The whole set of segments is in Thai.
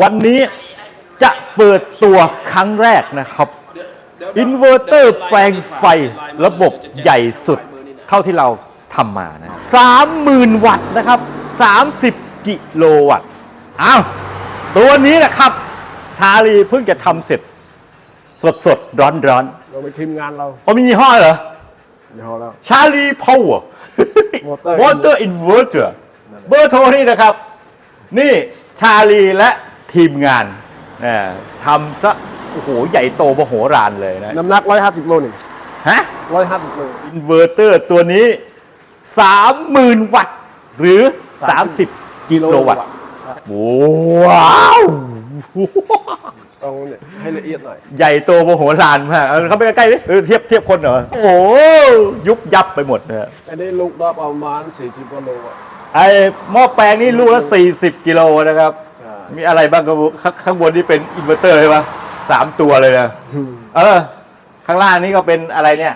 วันนี้จะเปิดตัวครั้งแรกนะครับ อินเวอร์เตอร์แปลงไฟระบบใหญ่สุดเท่าที่เราทำมานะสามหมื่นวัตต์นะครับสามสิบกิโลวัตต์อ้าวตัวนี้แหละครับ ชาลีเพิ่งจะทำเสร็จ สดสดร้อนร้อนเราไปทีมงานเราๆอ๋อมียี่ห้อเหรอเดี๋ยวแล้วชาลีพาวเวอร์ Water วอเตอร์อินเวอร์เตอร์เบอร์โทรนี่นะครับ นี่ชาลีและ ทีมงานนะทำซะโอ้โหใหญ่โตมโหฬารเลยนะน้ำหนัก 150 โลนี่ฮะ 150 โล อินเวอร์เตอร์ตัวนี้ 30,000 วัตต์ หรือ 30 กิโลวัตต์ ว้าว ต้องเนี่ยให้ละเอียดหน่อย ใหญ่โตมโหฬารมากเอาเข้าไปใกล้ๆดิเออเทียบเทียบคนเหรอ โอ้โห ยุบยับไปหมดนะอันนี้ลูกดอกประมาณ 40กว่าโลอะไอ้หม้อแปลงนี่ลูกละ 40 กิโลนะครับใช่ มีอะไรบ้างครับข้างข้างบนนี่เป็นอินเวอร์เตอร์ใช่ปะสามตัวเลยนะอืมเออ ข้างล่างนี่ก็เป็นอะไรเนี่ย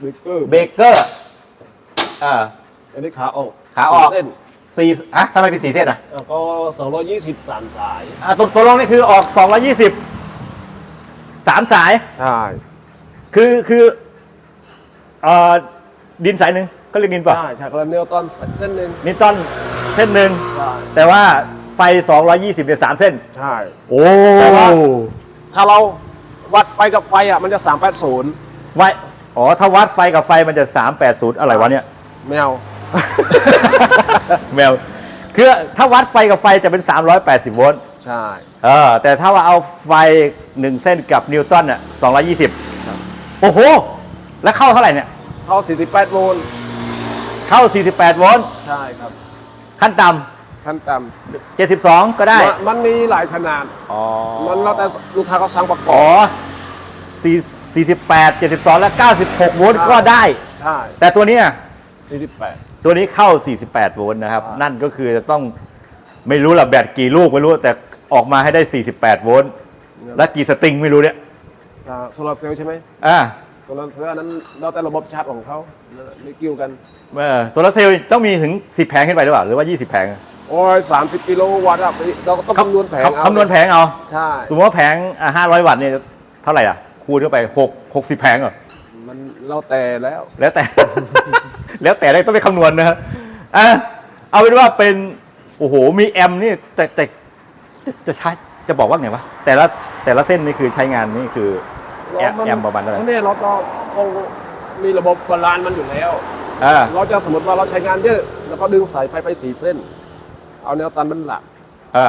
เบเกอร์เบเกอร์ อ่า อันนี้ขาออกขาออก สี่เส้นสี่อะทำไมเป็นสี่เส้นอะอะก็220สามสาย อะตรงตัวลงนี่คือออก220สามสาย ใช่ คือคือเอ่อดินสายหนึ่งก็เรียกดินป่ะใช่ฉากละเนียวตอนเส้นหนึ่งนิวตันเส้นหนึ่ง ใช่แต่ว่า ไฟ 220เนี่ยสามเส้น ใช่ โอ้แต่ว่า ถ้าเราวัดไฟกับไฟอะมันจะ 380 ไวอ๋อ ถ้าวัดไฟกับไฟมันจะ 380 อะไรวะเนี่ย ไม่เอา แมว คือถ้าวัดไฟกับไฟจะเป็น 380 โวลต์ ใช่ เออ แต่ถ้าว่าเอาไฟ1เส้นกับนิวตันอะ220 โอ้โห แล้วเข้าเท่าไหร่เนี่ย เข้า 48 โวลต์ เข้า 48 โวลต์ ใช่ครับ ขั้นต่ ขั้นต่ำ72 ก็ำได้มันมันมีหลายขนาด อ๋อมันแล้วแต่ลูกค้าเขาสั่งประกอ๋ออบ4 48 72 และ 96 โวลต์ก็ได้ ใช่แต่ตัวเนี้ย48 ตัวนี้เข้า 48 โวลต์นะครับ อ่านั่ นั่นก็คือจะต้องไม่รู้ละแบตกี่ลูกไม่รู้ แต่ออกมาให้ได้ 48 โวลต์และกี่สตริงไม่รู้เนี่ยอ่าโซลาร์เซลล์ใช่ไหมอ่า โซลาร์เซลล์อันนั้นแล้วแต่ระบบชาร์จของเขาไม่เกี่ยวกัน เออโซลาร์เซลล์ต้องมีถึง 10 แผงขึ้นไปหรือเปล่า หรือว่า 20 แผง โอ้ย30กิโลวัตต์อะเราก็ต้องคำนวณแผงคำเอาคำนวณแผงเอา ใช่สมมติว่าแผงอะ500วัตต์เนี่ยเท่าไหร่อะ คูณเข้าไป6 60แผงเหรอ มันเราแต่แล้ว แล้วแต่ แล้วแต่ได้ต้องไปคำนวณนะฮะอะเอาเป็นว่าเป็น โอ้โห มีแอมป์นี่แต่แต่จะจะใช้จะบอกว่าไงวะ แต่ละแต่ละเส้นนี่คือใช้งานนี่คือแอมป์แอมป์ประมาณเท่าไหร่เนี่ยเราก็คงมีระบบบาลานซ์มันอยู่แล้ว อ่า เราจะสมมติว่าเราใช้งานเยอะ แล้วก็ดึงสายไฟไปสีเส้น เอาแนวตันเป็นหลัก อ่า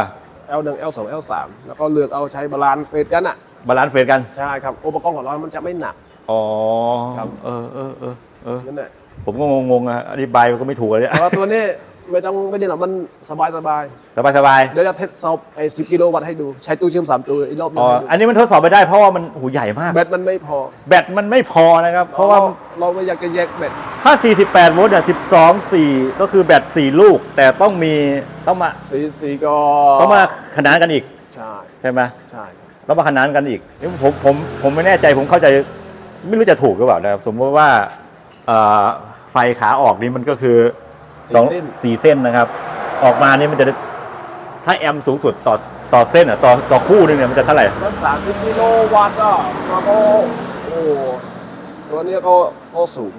L1 L2 L3 แล้วก็เลือกเอาใช้บาลานซ์เฟสกันอะบาลานซ์เฟรกัน ใช่ครับอุปกรณ์ของเรามันจะไม่หนัก อ๋อครับ เออเออเออเออนั่นแหละผมก็งงๆอะอธิบายก็ไม่ถูกเลยแต่ว่าตัวนี้ ไม่ต้องไม่ได้หรอกมันสบายสบายสบายสบายเดี๋ยวจะเทสสอบไอ้สิกิโลวัตต์ให้ดู ใช้ตู้เชื่อมสามตัวอีกรอบหนึอ๋งอให้ดูอันนี้มันทดสอบไม่ได้เพราะว่ามันโอ้โหใหญ่มากแบตมันไม่พอแบตมันไม่พอนะครับ เพราะว่าเราไม่อยากจะแยกแบตถ้า 48 โวลต์เนี่ย12 4 ก็คือแบต 4 ลูก แต่ต้องมีต้องมาสีสีก็ต้องมาขนานกันอีกใช่ใช่ไหมใช่ต้องมาขนานกันอีกนี่ผมผมผมไม่แน่ใจผมเข้าใจไม่รู้จะถูกหรือเปล่านะครับสมมติว่าเอ่อไฟขาออกนี่มันก็คือ สองสี่เส้นนะครับ ออกมานี่มันจะได้ถ้าแอมป์สูงสุดต่อต่อเส้นอะต่อต่อคู่นึงเนี่ยมันจะเท่าไหร่มันสามสิบกิโลวัตต์ก็มันก็โอ้ตัวนี้ก็ก็สูง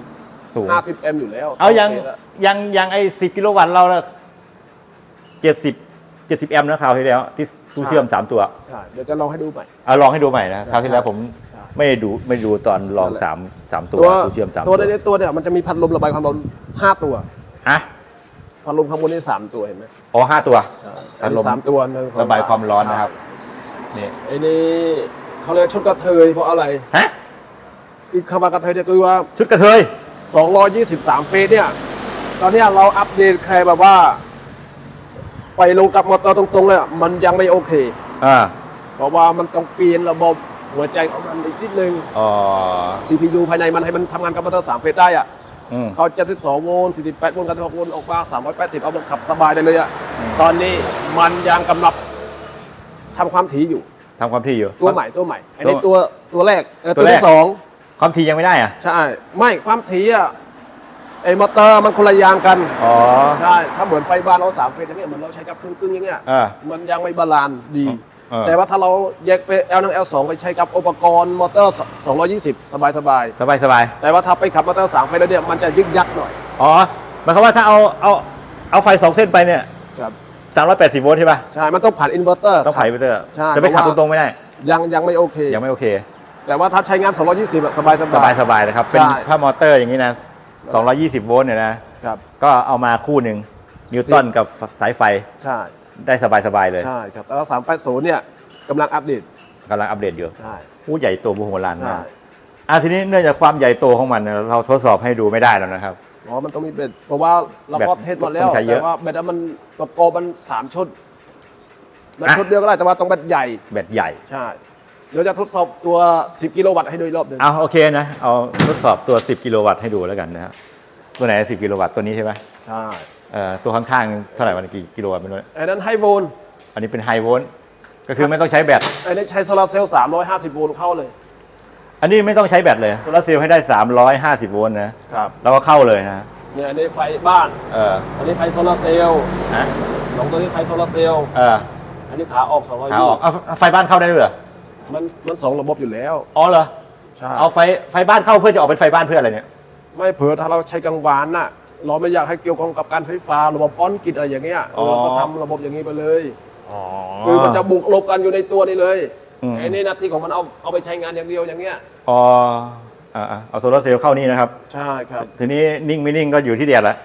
สูงห้าสิบเอ็มอยู่แล้วเอายังโคแล้วยังยังไอ้สิกิโลวัตต์เราเจ็ดสิบเจ็ดสิบแอมป์นะคราวที่แล้ว ที่ตู้เชื่อมสามตัวใช่เดี๋ยวจะลองให้ดูใหม่เอาลองให้ดูใหม่นะคราวที่แล้วผมใช่ไม่ได้ดูไม่ดูตอนลองนั่นแหละสามสามตัวตัวตู้เชื่อมสามตัวในตัวเนี่ยมันจะมีพัดลมระบายความร้อนห้าตัวฮะ พัดลมข้างบนนี่สามตัวเห็นไหมอ๋อห้าตัวอันนี้สามตัวหนึ่งสองระบายความร้อนนะครับนี่ไอ้นี่เขาเรียกชุดกระเทยเพราะอะไรฮะคือคำว่ากระเทยเนี่ยคือว่าชุดกระเทย223เฟสเนี่ย ตอนเนี้ยเราอัปเดตใครแบบว่า ไปลงกับมอเตอร์ตรงๆเลยอะมันยังไม่โอเค อ่า เพราะว่ามันต้องเปลี่ยนระบบหัวใจของมันอีกนิดนึงอ๋อ CPU ภายในมันให้มันทำงานกับมอเตอร์3เฟสได้อะอืม เขา72โวลต์48โวลต์96โวลต์ออกมา380เอามาขับสบายได้เลยอะอืมตอนนี้มันยังกำลังทำความถี่อยู่ทำความถี่อยู่ ตัวใหม่ตัวใหม่อันนี้ตัวตัวแรกเออตัตัววแรกที่สองความถี่ยังไม่ได้อะใช่ไม่ความถี่อะไอ้มอเตอร์มันคนละอยางกัน อ๋อ ใช่ ถ้าเหมือนไฟบ้านเราสามเฟสอย่างเงี้ยเหมือนเราใช้กับครึ่งครึ่งๆอย่างเงี้ยอ่ามันยังไม่บาลานซ์ดีเออแต่ว่าถ้าเราแยกเฟส L 1 L 2ไปใช้กับอุปกรณ์มอเตอร์ 220 สบายสบายสบายสบายๆแต่ว่าถ้าไปขับมอเตอร์สามเฟสแล้วเนี่ยมันจะยึกยักหน่อยอ๋อหมายความว่าถ้าเอาเอาเอาไฟสองเส้นไปเนี่ยครับ380โวลต์ใช่ป่ะใช่มันต้องผ่านอินเวอร์เตอร์ ต้องไขไปเตอร์ใช่จะไปขับเพตราะว่า รงๆไม่ได้ ยังยังไม่โอเค ยังไม่โอเค แต่ว่าถ้าใช้งาน 220อะสบายสสบาบาย ยสบายนะครับ เป็นใช่ ถ้ามอเตอร์อย่างนี้นะ 220โวลต์เนี่ยนะ ครับ ก็เอามาคู่หนึ่งนิวตันกับสายไฟ ใช่ ได้สบายสบายๆเลยใช่ครับแต่ว่า380เนี่ยกำลังอัปเดตกำลังอัปเดตอยู่ใช่ผู้ใหญ่โตบูโหรานใช่มากอะทีนี้เนื่องจากความใหญ่โตของมันเนี่ยเราทดสอบให้ดูไม่ได้แล้วนะครับ อ๋อมันต้องมีเบ็ดเพราะว่าเราก็แบตเทสมาแล้ต้วองใช้เยอะแต่ว่าเบ็ดอะมันประกอบมันสามชุดมันอะ ชุดเดียวก็ได้แต่ว่าต้องเบ็ดใหญ่แบตใหญ่ ใช่เดี๋ยวจะทดสอบตัว 10 กิโลวัตต์ให้ดูอีกรอบหนึ่งเอาโอเคนะ เอาทดสอบตัว 10 กิโลวัตต์ให้ดูแล้วกันนะฮะ ตัวไหน 10 กิโลวัตต์ตัวนี้ใช่ไหมใช่เอ่อตัวข้างๆเท่าไหร่มันกี่กิโลวัตต์ไม่รู้ไอ้นั้นไฮโวลต์อันนี้เป็นไฮโวลต์ก็คือไม่ต้องใช้แบต ไอ้นี่ใช้โซลาร์เซลล์350 โวลต์เข้าเลย อันนี้ไม่ต้องใช้แบตเลยโซลาร์เซลล์ให้ได้ 350 โวลต์นะครับ แล้วก็เข้าเลยนะเนี่ยอันนี้ไฟบ้าน เอออันนี้ไฟโซลาร์เซลล์นะสองตัวนี้ไฟโซลาร์เซลล์ เอออันนี้ขาออก200ขาออกเอาไฟบ้านเข้าได้ด้วยเหรอมันมันสองระบบอยู่แล้ว อ๋อเหรอใช่ เอาไฟไฟบ้านเข้าเพื่อจะออกเป็นไฟบ้านเพื่ออะไรเนี่ย ไม่เผื่อถ้าเราใช้กลางวานน่ะ เราไม่อยากให้เกี่ยวข้องกับการไฟฟ้าระบบป้อนกิจอะไรอย่างเงี้ยเออเราก็ทำระบบอย่างนี้ไปเลยอ๋อ คือมันจะบุกลบกันอยู่ในตัวนี่เลยอืม ไอ้นี่หนาที่ของมันเอาเอาไปใช้งานอย่างเดียวอย่างเงี้ยอ๋ออ่าๆเอาโซลาร์เซลล์เข้านี่นะครับ ใช่ครับ ทีนี้นิ่งไม่นิ่งก็อยู่ที่แดดละ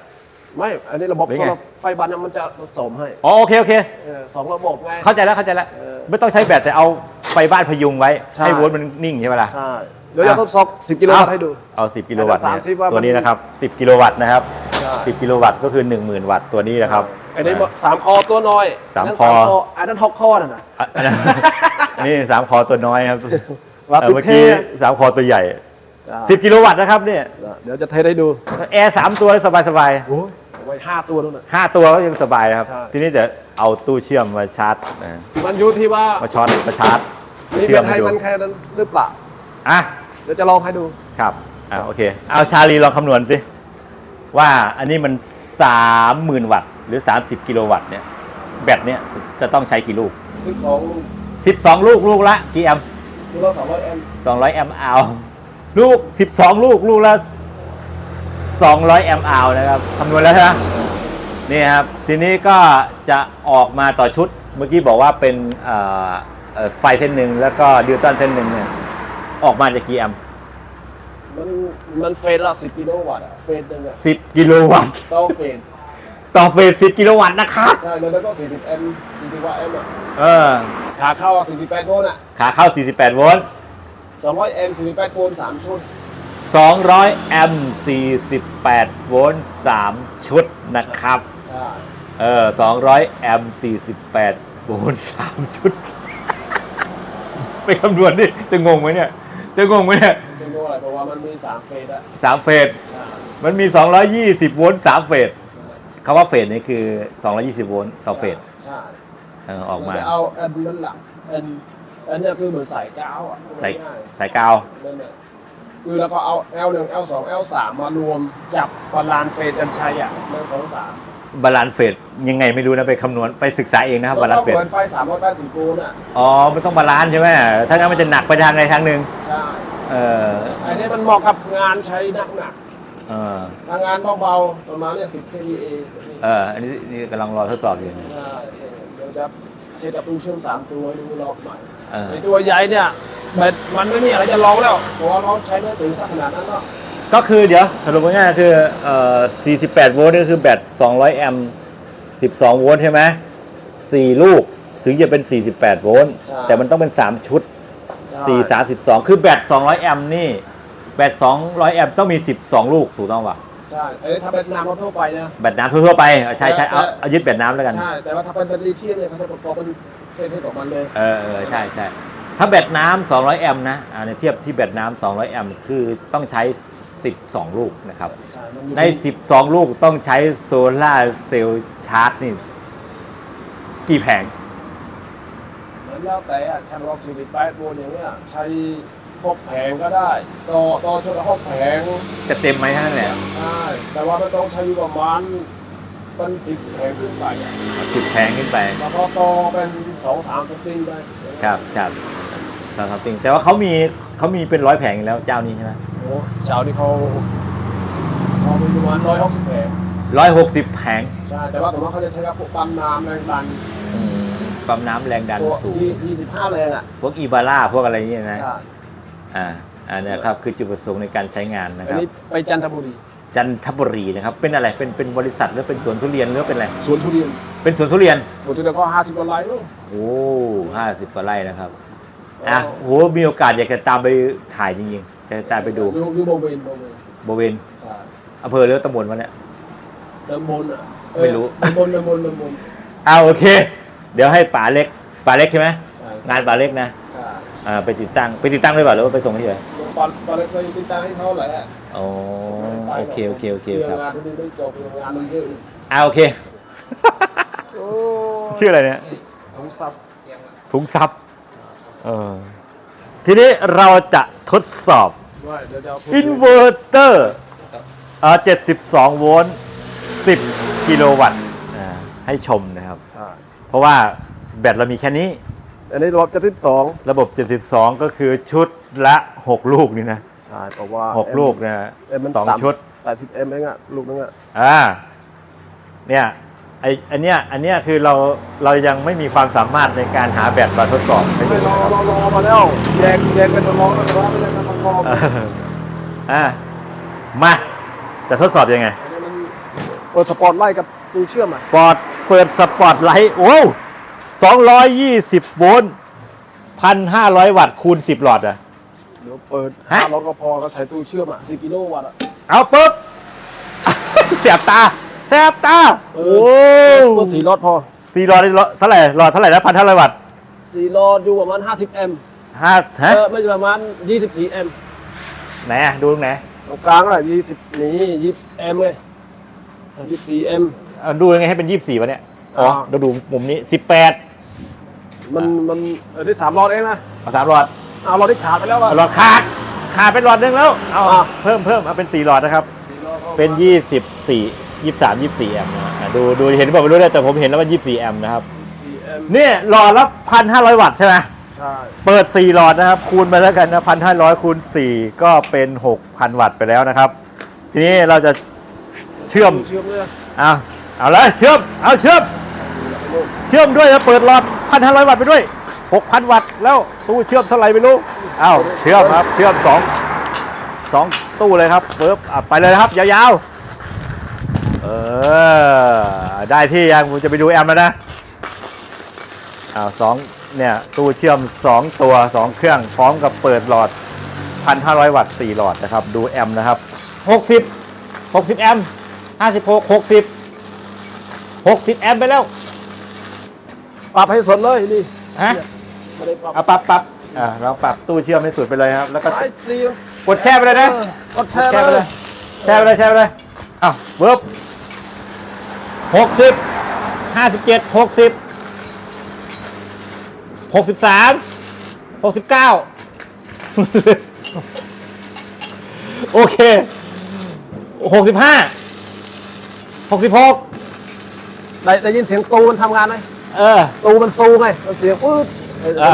ไม่อันนี้ระบบหรือโซไง ลาร์ไฟบ้านน่ะมันจะผสมให้อ๋อโอเคโอเค เออสองระบบไง เข้าใจแล้วเข้าใจแล้วเออไม่ต้องใช้แบตแต่เอาไฟบ้านพยุงไว้ใช่ ให้โวลต์มันนิ่งใช่ไหมล่ะ ใช่ เดี๋ยวจะทดสอบ 10 กิโลวัตต์ให้ดู เอา 10 กิโลวัตต์อันเนี่ยละ30ว่ามัน ตัวนี้นะครับ 10 กิโลวัตต์นะครับใช่10 กิโลวัตต์ก็คือ 10,000 วัตต์ตัวนี้นะครับ ไอ้นี่สามคอตัวน้อยสามนนั้นคอ อันนั้นหกคอน่ะนะ อะอันนั้น อันนี่สามคอตัวน้อยครับว่าเอ่อสิบเมื่อเคกี้สามคอตัวใหญ่ใช่10 กิโลวัตต์นะครับเนี่ยเดี๋ยวจะเทสให้ดูแอร์สามตัวสบายสบายโอ้ยไว้ห้าตัวนู่นน่ะ ๆห้าตัวก็ยังสบายนะครับ ใช่ ทีนี้เดี๋ยวเอาตู้เชื่อมมาชาร์จนะมันอยู่ที่ว่ามาช็อตมาชาร์จนี่เชื่เป็อมนให้ให้ดูมันแค่นั้นหรือเปล่า อะเดี๋ยวจะลองให้ดู ครับอ่าโอเค เอาชาลีลองคำนวณสิ ว่าอันนี้มัน 30,000 วัตต์ หรือ 30 กิโลวัตต์เนี่ย แบตเนี่ยจะต้องใช้กี่ลูก 12 12 ลูกลูกละกี่แอมป์ดูแล้ว200 แอมป์200 แอมป์อาวลูก 12 ลูกลูกละ 200 แอมป์อาวนะครับคำนวณแล้วใช่ไหมนี่ครับ ทีนี้ก็จะออกมาต่อชุด เมื่อกี้บอกว่าเป็นเอ่อเอ่อไฟเส้นหนึ่งแล้วก็ดิวตันเส้นหนึ่งเนี่ย ออกมาจากกี่แอมป์มันมันเฟสละ10กิโลวัตต์อะเฟสหนึงอะ10กิโลวัตต์ต่อเฟสต่อเฟส10กิโลวัตต์นะครับ ใช่แล้วก็40แอมป์40กว่าแอมป์อะเออ ขาเข้าอะ48โวลต์อะขาเข้า 48 โวลต์200แอมป์48โวลต์3ชุด200 แอมป์ 48 โวลต์ 3 ชุดนะครับ ใช่เออ 200 แอมป์ 48 โวลต์ 3 ชุด ไปคำนวณดิ จะงงไหมเนี่ย จะงงไหมเนี่ยไม่รู้อะไรเพราะว่ามันมี3เฟสอะ3เฟสใช่มันมี 220 โวลต์3เฟสคำว่าเฟสนี่คือ 220 โวลต์ต่อเฟสใช่เออออกมา นจะเอาอันนั้นหลังอันอันเนี้ยคือเหมือนสายกาวอะใส่ง่ายสายกาว ๆนั่นแหละคือแล้วก็เอา L1 L2 L3 มารวมจับบาลานซ์เฟสกันใช้อะหนึ่งสองสาม บาลานซ์เฟสยังไงไม่รู้นะไปคำนวณไปศึกษาเองนะครับบาลานซ์เฟเหสมือนไฟสามร้อยแปดสิบโวลต์อะอ๋อมันต้องบาลานซ์ใช่ไหมถ้างั้นมันจะหนักไปทางใดทางหนึ่งใช่เอออันนี้มันเหมาะกับงานใช้หนักหนักเออๆทางงานเบาๆประมาณเนี่ยสิบ kVA เอออันนี้นี่กำลังรอทดสอบอยู่ใช่เดี๋ยวจะเช็ดกับตู้เชื่อมสามตัวให้ดูรอบหน่อยเออในตัวใหญ่เนี่ยแบตมันไม่มีอะไรจะลองแล้วเพราะว่าเราใช้ไม่ถึงขนาดนั้นหรอ กก็คือเดี๋ยวสรุปง่ายๆคือเอ่อ48 โวลต์นี่คือแบต 200 แอมป์ 12 โวลต์ใช่ไหม4ลูกถึงจะเป็น 48 โวลต์แต่มันต้องเป็น 3 ชุด 4 32 คือแบต 200 แอมป์นี่ แบต 200 แอมป์ต้องมี 12 ลูกถูกต้องป่ะ ใช่อันนี้ถ้าเป็นน้ำเราทั่วไปนะ แบตน้ำทั่วๆไปเออใช่ใช่เอาเอายึดแบตน้ำแล้วกัน ใช่ แต่ว่าถ้าเป็นแบตลิเธียมเนี่ยเขาจะประกอบเป็นเซตให้ของมันเลย เออเออใช่ใช่ถ้าแบตน้ำ200 แอมป์นะอ่าในเทียบที่แบตน้ำ200 แอมป์คือต้องใช้ 12 ลูกนะครับใช่มันอยู่ใน 12 ลูกต้องใช้โซลาร์เซลล์ชาร์จนี่ กี่แผงมันแล้วแต่อะชันล็อก48โวลต์อย่างเงี้ยใช้พวกแผงก็ได้ต่อต่อชนกับพวกแผงจะเต็มไหมท่านนแหละใช่แต่ว่ามันต้องใช้อยู่ประมาณเป็นสิบแผงขึ้นไปอะสิบแพงขึ้นไปแล้วก็ต่อเป็นสองสามสปริงได้ครับครับสามติงแต่ว่าเขามีเขามีเป็นร้อยแผงอยู่แล้วเจ้านี้ใช่ไหมโอ้ เจ้านี่เขาเขามีประมาณร้อยหกสิบแผงร้อยหกสิบแผงใช่แต่ว่าผมว่าเขาจะใช้กับพวกปั๊มน้ำแรงดันอืมปั๊มน้ำแรงดันพวกสูงยี่ยี่สิบห้าแรงอะพวกอีบาร่าพวกอะไรอย่างเงี้ยนะใช่อ่าอันเนี้ยครับคือจุดประสงค์ในการใช้งานนะอัคนรับ นี้ไปจันทบุรีจันทบุรีนะครับ เป็นอะไรเป็นเป็นบริษัทหรือเป็นสวนทุเรียนหรือเป็นอะไรสวนทุเรียนเป็นสวนทุเรียน สวนทุเรียนก็ห้าสิบกว่าไร่ลูก โอ้ห้าสิบกว่าไร่นะครับอะโหมีโอกาสอยากจะตามไปถ่ายจริงๆ จะตามไปดูดูดูโบเวนโบเวนบริเวณใช่อำเภอหรือตำบลวะเนี่ยเดิมบนอะเออไม่รู้เดิมบนเดิมบนเดิมบนอ่าโอเค เดี๋ยวให้ป๋าเล็กป๋าเล็กใช่ไหมใช่งานป๋าเล็กนะใช่อ่าไปติดตั้งไปติดตั้งด้วยเปล่าหรือว่าไปส่งเฉยตอนตอนแรกเคยติดตั้งให้เขาแหละๆอ๋อโอเคโอเคโอเคครับ งานที่ไม่จบงานมันเยอะอีกอ่าโอเค โอ้ชื่ออะไรเนี่ยของซับถุงซับเออทีนี้เราจะ ทดสอบว่าเดี๋ยวจะเอาพูดอินเวอร์เตอร์เอ่อ72โวลต์10กิโลวัตต์อ่าให้ชมนะครับใช่เพราะว่าแบตเรามีแค่นี้ อันนี้รอบจะที่สองระบบ 72 ก็คือชุดละ 6 ลูกนี่นะ ใช่เพราะว่า 6 ลูกนะฮะเอ็มมันสองต่ำชุดแปดสิบเอ็มเองอะลูกนึงอะอ่าเนี่ย ไออันเนี้ยอันเนี้ยคือเราเรายังไม่มีความสามารถในการหาแบตมาทดสอบให้ดูไม่รอนะครับรอรอมาแล้วแยกแยกกันมาลองแล้วแต่ว่าไม่ได้มาประกอบเอออ่ามาจะทดสอบยังไงเปิดสปอร์ตไล่กับตูเชื่อมอะปอดเปิดสปอตไลท์โอ้220โวลต์1,500วัตต์คูณ10หลอดอะเดี๋ยวเปิดฮะห้าร้อยก็พอก็ใส่ตู้เชื่อมอะสี่กิโลวัตต์อะเอาปุ๊บ เสียบตา แสบตาเอโอ้อเปิดสี่รอดพอสี่หลอดนี่เท่าไหร่หลอดเท่าไหร่นะพันเท่าไหร่วัตต์สี่รอดอยู่ประมาณห้าสิบเอ็มห้าเอฮะอไม่ใช่ประมาณยี่สิบสี่เอ็มไหนอะดูตรงไหนตรงกลางอะไรยี่สิบนี่ยี่สิบเอ็มไงยี่สิบสี่เอ็มเอาดูยังไงให้เป็น24วะเนี่ยอ๋ออ่า เราดูมุมนี้18มันมันเออได้สามรอดเองนะเอาสามหลอดเอารอดที่ขาดไปแล้วอะเอาหลอดขาดขาดเป็นหลอดหนึงแล้วเอาอ่า เพิ่มเพิ่มเอาเป็นสี่หลอดนะครับสี่รอดก็ เป็น24 23 24แอมป์นะอะดูดูเห็นบอกไม่รู้ได้แต่ผมเห็นแล้วว่า24แอมป์นะครับสี่เอ็มเนี่ยหลอดละ1,500วัตต์ใช่ไหมใช่เปิด4หลอดนะครับ คูณไปแล้วกันนะ1,500คูณ4ก็เป็น6,000วัตต์ไปแล้วนะครับ ทีนี้เราจะเชื่อม เชื่อมเลยเอาเอาเลยเชื่อม เอาเชื่อม เชื่อมด้วยแล้วเปิดหลอด1,500วัตต์ไปด้วย6,000วัตต์แล้วตู้เชื่อมเท่าไหร่ไม่รู้เอาเชื่อมครับ เชื่อมสองสองตู้เลยครับปึ๊บอะไปเลยนะครับยาวๆ เออ ได้ที่ยังผมจะไปดูแอมป์แล้วนะอ้าวสองเนี่ย ตู้เชื่อม 2 ตัว 2 เครื่องพร้อมกับเปิดหลอด 1,500 วัตต์4หลอดนะครับ ดูแอมป์นะครับ 60 60 แอมป์56 60 60 แอมป์ไปแล้ว ปรับให้สดเลยนี่ฮะ ไม่ได้ปรับเอาปรับปรับอ่าเราปรับตู้เชื่อมให้สุดไปเลยครับ แล้วก็ไอ้ตีกดแช่ไปเลยนะ กดแช่แช่ไปเลเลยยแช่ไปเลยแช่ไปเลยอ้าวเบิบ หกสิบห้าสิบเจ็ดหกสิบหกสิบสามหกสิบเก้าโอเคหกสิบห้าหกสิบหกได้ได้ยินเสียงตูมันทำงานไหมเออ ตูมันซูไงมันเสียงปื๊ดเอออ่า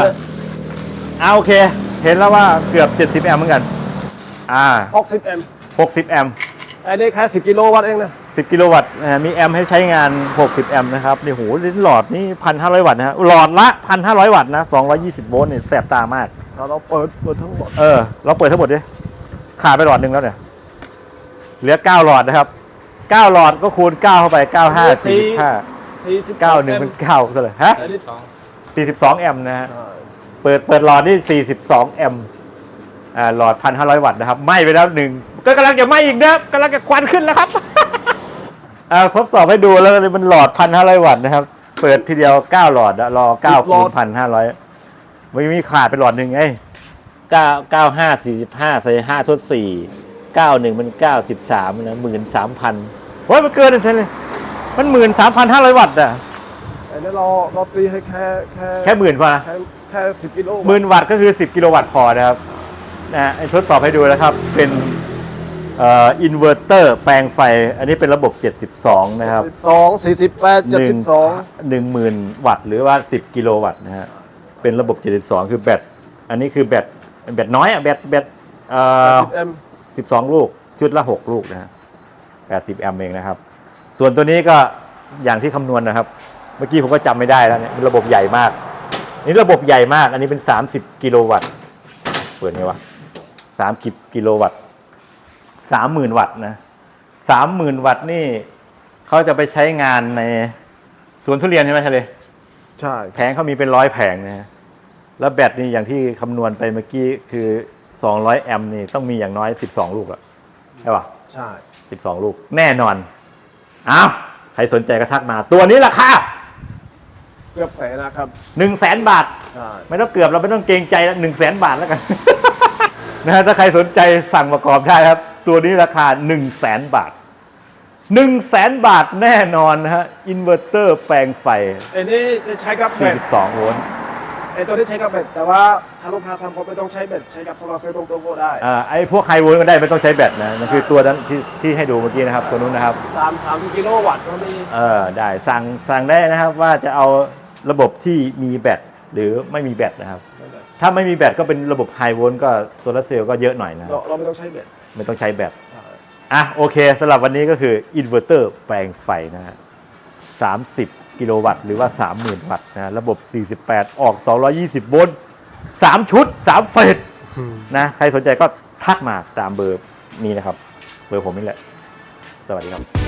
เอาโอเค เห็นแล้วว่าเกือบ70 แอมป์เหมือนกัน อ่าหกสิบเอ็ม60แอมป์ ไอ้นี่แค่สิบกิโลวัตต์เองนะ 10 กิโลวัตต์นะฮะมีแอมป์ให้ใช้งาน 60 แอมป์นะครับนี่โหลิ้นหลอดนี่1,500 วัตต์นะฮะหลอดละ 1,500 วัตต์นะ 220 โวลต์เนี่ยแสบตามาก เราเราเปิดเปิดทั้งหมดเออ เราเปิดทั้งหมดดิขาดไปหลอดหนึ่งแล้วเนี่ยเหลือ 9 หลอดนะครับ 9 หลอดก็คูณ 9 เข้าไป 95 45 สี่สิบ91เป็น9เท่าไหร่ฮะไอ้นี่สอง42 แอมป์นะฮะ เปิดเปิดหลอดนี่ 42 แอมป์อ่าหลอด 1,500 วัตต์นะครับ ไหม้ไปแล้วหนึ่ง ก็กำลังจะไหม้อีกนะครับกำลังจะควันขึ้นแล้วครับ อ่าทดสอบให้ดูแล้วมันหลอด1,500วัตต์นะครับ เปิดทีเดียว9หลอดอะรอ9คูณ1,500ไม่มีขาดไปหลอดหนึ่งไง9 95 45ใส่5ทด4 91มัน93นะ13,000โอ้ยมันเกินเลยมัน13,500วัตต์อะไอ้นี่เราเราตีให้แค่แค่แค่หมื่นพอนะแค่แค่สิบกิโลหมื่นวัตต์ก็คือ 10 กิโลวัตต์พอนะครับนะฮะทดสอบให้ดูนะครับ เป็นเอ่ออินเวอร์เตอร์แปลงไฟ อันนี้เป็นระบบ 72 นะครับ สองสี่สิบแปดเจ็ดสิบสองหนึ่งหมื่นวัตต์หรือว่า 10 กิโลวัตต์นะฮะ เป็นระบบ 72 คือแบต อันนี้คือแบต แบตน้อยอะแบต แบตเอ่อสิบเอ็ม12 ลูก ชุดละ 6 ลูกนะฮะ80 แอมป์เองนะครับ ส่วนตัวนี้ก็อย่างที่คำนวณนะครับ เมื่อกี้ผมก็จำไม่ได้แล้วเนี่ยมันระบบใหญ่มาก นี่ระบบใหญ่มาก อันนี้เป็น 30 กิโลวัตต์ เปิดไงวะ 30 กิโลวัตต์ 30,000วัตต์นะ30,000วัตต์นี่เขาจะไปใช้งานในสวนทุเรียนใช่ไหมทะเลใช่แผงเขามีเป็นร้อยแผงนะฮะแล้วแบตนี่อย่างที่คำนวณไปเมื่อกี้คือ200แอมป์นี่ต้องมีอย่างน้อย12ลูกอะใช่ป่ะใช่12ลูก แน่นอนอ้าวใครสนใจก็ทักมา ตัวนี้ราคาเกือบแสนนะครับ1 0 0 0 0แสนบาท ใช่ไม่ต้องเกือบเราไม่ต้องเกรงใจแล้วหนึ่งแสนบาทแล้วกัน นะฮะถ้าใครสนใจสั่งประกอบได้ครับ ตัวนี้ราคา 1 0 0 0 0แสนบาท 1 0 0 0 0แสนบาทแน่นอนนะฮะ อินเวอร์เตอร์แปลงไฟ ไอ้นี่จะใช้กับแบต42โวลต์ไอ้ตัวนี้ใช้กับแบตแต่ว่าถ้าลูกค้าทำก็ไม่ต้องใช้แบตใช้กับโซลาร์เซลล์ตรงๆก็ได้อ่าไอ้พวกไฮโวลต์ก็ได้ไม่ต้องใช้แบตนะนั่นคือตัวนั้นที่ที่ให้ดูเมื่อกี้นะครับ ตัวนู้นนะครับ สามสามกิโลวัตต์ก็มีเออได้สั่งสั่งได้นะครับว่าจะเอาระบบที่มีแบตหรือไม่มีแบตนะครับ ถ้าไม่มีแบตก็เป็นระบบไฮโวลต์ก็โซลาร์เซลล์ก็เยอะหน่อยนะเราเราไม่ต้องใช้แบต ไม่ต้องใช้แบตอะโอเคสำหรับวันนี้ก็คืออินเวอร์เตอร์แปลงไฟนะฮะ30 กิโลวัตต์หรือว่า 30,000 วัตต์นะระบบ 48 ออก 220 โวลต์3ชุด 3 เฟสนะใครสนใจก็ทักมาตามเบอร์นี้นะครับ เบอร์ผมนี่แหละ สวัสดีครับ